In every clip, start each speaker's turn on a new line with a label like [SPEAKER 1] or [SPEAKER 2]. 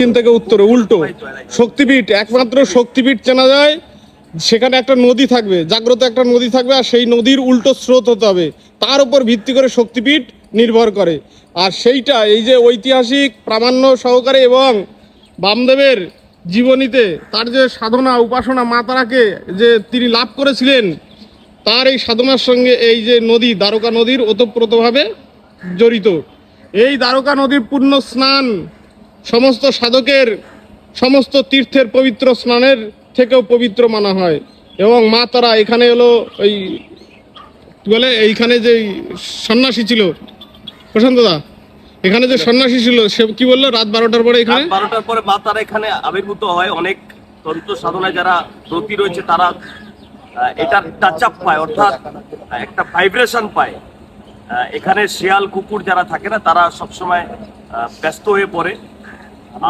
[SPEAKER 1] দক্ষিণ থেকে উত্তরে, উল্টো। শক্তিপীঠ, একমাত্র শক্তিপীঠ চেনা যায়। সেখানে একটা নদী থাকবে, জাগ্রত একটা নদী থাকবে আর সেই নদীর উল্টো স্রোত হতে হবে। তার উপর ভিত্তি করে শক্তিপীঠ নির্ভর করে। আর সেইটা এই যে ঐতিহাসিক প্রামাণ্য সহকারে এবং বামদেবের জীবনীতে তার যে সাধনা, উপাসনা মা তারাকে যে তিনি লাভ করেছিলেন, তার এই সাধনার সঙ্গে এই যে নদী, দ্বারকা নদীর ওতপ্রোতভাবে জড়িত। এই দ্বারকা নদীর পূর্ণ স্নান সমস্ত সাধকের, সমস্ত তীর্থের পবিত্র স্নানের থেকেও পবিত্র মানা হয়। এবং মা তারা এখানে এলো, ওই বলে, এইখানে যে সন্ন্যাসী ছিল। প্রশান্ত দা, এখানে যে সন্ন্যাসী ছিল, সে কি বলল? রাত বারোটার পরে এখানে?
[SPEAKER 2] বারোটার পরে মা তারা এখানে আবির্ভূত হয়। অনেক তন্ত্র সাধনায় যারা ব্রতী রয়েছে, তারা এটার টাচ আপ পায়, অর্থাৎ একটা ভাইব্রেশন পায়। এখানে শিয়াল, কুকুর যারা থাকে না, তারা সবসময় ব্যস্ত হয়ে পড়ে।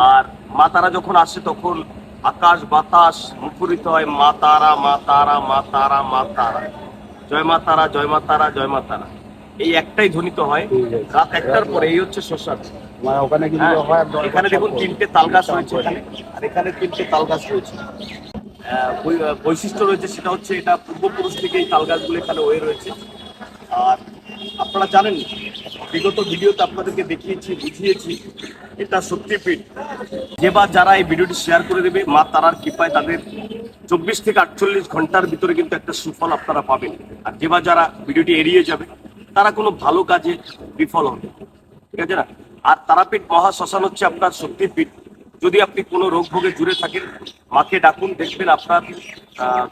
[SPEAKER 2] আর মা তারা যখন আসে তখন আকাশ বাতাস মুখরিত হয় মা তারা মা তারা মা তারা মা তারা। জয় মা তারা জয় মা তারা জয় মা তারা। এই একটাই ধ্বনিত হয় রাত একটার পরে এই হচ্ছে শ্মশান। হ্যাঁ, এখানে দেখুন তিনটে তাল গাছ রয়েছে এখানে। আর এখানে তিনটে তাল গাছ রয়েছে। বৈশিষ্ট্য রয়েছে সেটা হচ্ছে এটা পূর্বপুরুষ থেকে এই তাল গাছগুলো এখানে হয়ে রয়েছে। আর আপনারা জানেন বিগত ভিডিওতে আপনাদেরকে দেখিয়েছি, বুঝিয়েছি, এটা সত্যিপীঠ যে বা যারা এই ভিডিওটি শেয়ার করে দেবে, মা তারার কৃপায় তাদের চব্বিশ থেকে আটচল্লিশ ঘণ্টার ভিতরে কিন্তু একটা সুফল আপনারা পাবেন। আর যে বা যারা ভিডিওটি এড়িয়ে যাবে, তারা কোনো ভালো কাজে বিফল হবে ঠিক আছে না? আর তারাপীঠ মহা শ্মশান হচ্ছে আপনার শক্তিপীঠ যদি আপনি কোনো রোগ ভোগে জুড়ে থাকেন, মাকে ডাকুন, দেখবেন আপনার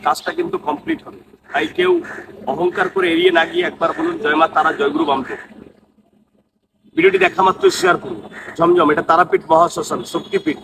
[SPEAKER 2] কাজটা কিন্তু কমপ্লিট হবে। তাই কেউ অহংকার করে এড়িয়ে না গিয়ে একবার বলুন, জয় মা তারা, জয়গুরু বামদেব। ভিডিওটি দেখা মাত্র শেয়ার করুন। ঝমঝম এটা তারাপীঠ মহাশ্মশান শক্তিপীঠ।